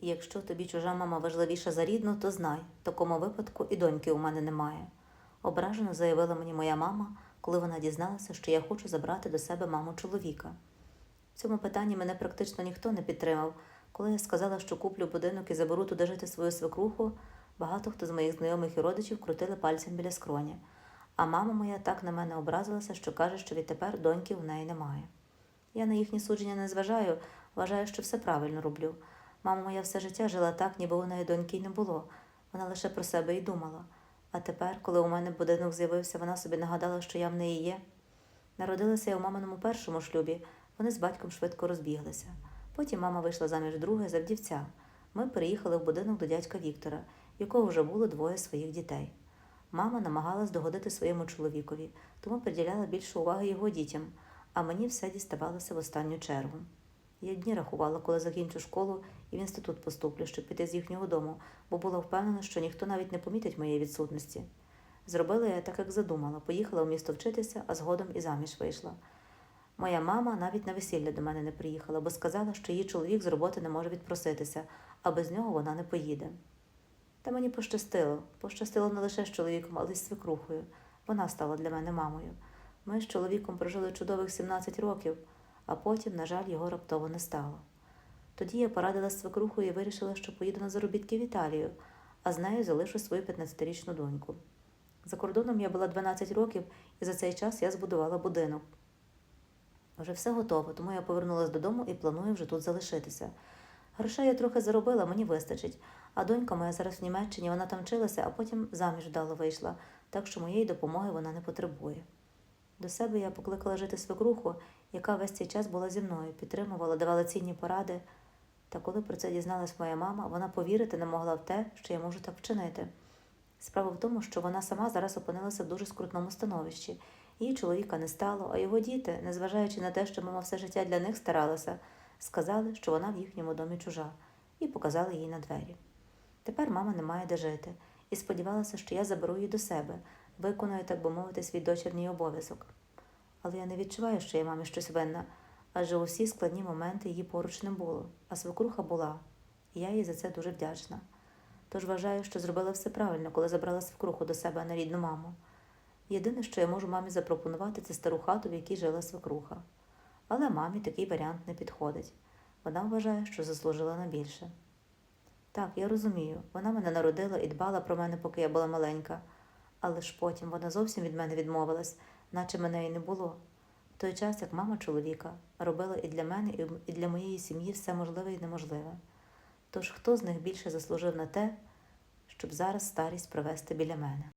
Якщо тобі чужа мама важливіша за рідну, то знай, в такому випадку і доньки у мене немає. Ображено заявила мені моя мама, коли вона дізналася, що я хочу забрати до себе маму чоловіка. В цьому питанні мене практично ніхто не підтримав. Коли я сказала, що куплю будинок і заберу туди жити свою свекруху, багато хто з моїх знайомих і родичів крутили пальцем біля скроні. А мама моя так на мене образилася, що каже, що відтепер доньки в неї немає. Я на їхні судження не зважаю, вважаю, що все правильно роблю. Мама моя все життя жила так, ніби у неї доньки й не було. Вона лише про себе й думала. А тепер, коли у мене будинок з'явився, вона собі нагадала, що я в неї є. Народилася я у маминому першому шлюбі, вони з батьком швидко розбіглися. Потім мама вийшла заміж друге за вдівця. Ми переїхали в будинок до дядька Віктора, якого вже було двоє своїх дітей. Мама намагалась догодити своєму чоловікові, тому приділяла більше уваги його дітям, а мені все діставалося в останню чергу. Я дні рахувала, коли закінчу школу і в інститут поступлю, щоб піти з їхнього дому, бо була впевнена, що ніхто навіть не помітить моєї відсутності. Зробила я так, як задумала, поїхала в місто вчитися, а згодом і заміж вийшла. Моя мама навіть на весілля до мене не приїхала, бо сказала, що її чоловік з роботи не може відпроситися, а без нього вона не поїде. Та мені пощастило. Пощастило не лише з чоловіком, але й з свекрухою. Вона стала для мене мамою. Ми з чоловіком прожили чудових 17 років, а потім, на жаль, його раптово не стало. Тоді я порадила з свекрухою і вирішила, що поїду на заробітки в Італію, а з нею залишу свою 15-річну доньку. За кордоном я була 12 років, і за цей час я збудувала будинок. Вже все готово, тому я повернулася додому і планую вже тут залишитися. Грошей я трохи заробила, мені вистачить. А донька моя зараз в Німеччині, вона там вчилася, а потім заміж вдало вийшла, так що моєї допомоги вона не потребує. До себе я покликала жити свекруху, яка весь цей час була зі мною, підтримувала, давала цінні поради. Та коли про це дізналась моя мама, вона повірити не могла в те, що я можу так вчинити. Справа в тому, що вона сама зараз опинилася в дуже скрутному становищі. Її чоловіка не стало, а його діти, незважаючи на те, що мама все життя для них старалася, сказали, що вона в їхньому домі чужа, і показали їй на двері. Тепер мама не має де жити, і сподівалася, що я заберу її до себе, виконую, так би мовити, свій дочірній обов'язок. Але я не відчуваю, що я мамі щось винна, адже у всі складні моменти її поруч не було, а свекруха була, і я їй за це дуже вдячна. Тож вважаю, що зробила все правильно, коли забрала свекруху до себе на рідну маму. Єдине, що я можу мамі запропонувати, це стару хату, в якій жила свекруха. Але мамі такий варіант не підходить. Вона вважає, що заслужила на більше. Так, я розумію, вона мене народила і дбала про мене, поки я була маленька, але ж потім вона зовсім від мене відмовилась, наче мене й не було. В той час, як мама чоловіка, робила і для мене, і для моєї сім'ї все можливе і неможливе. Тож хто з них більше заслужив на те, щоб зараз старість провести біля мене?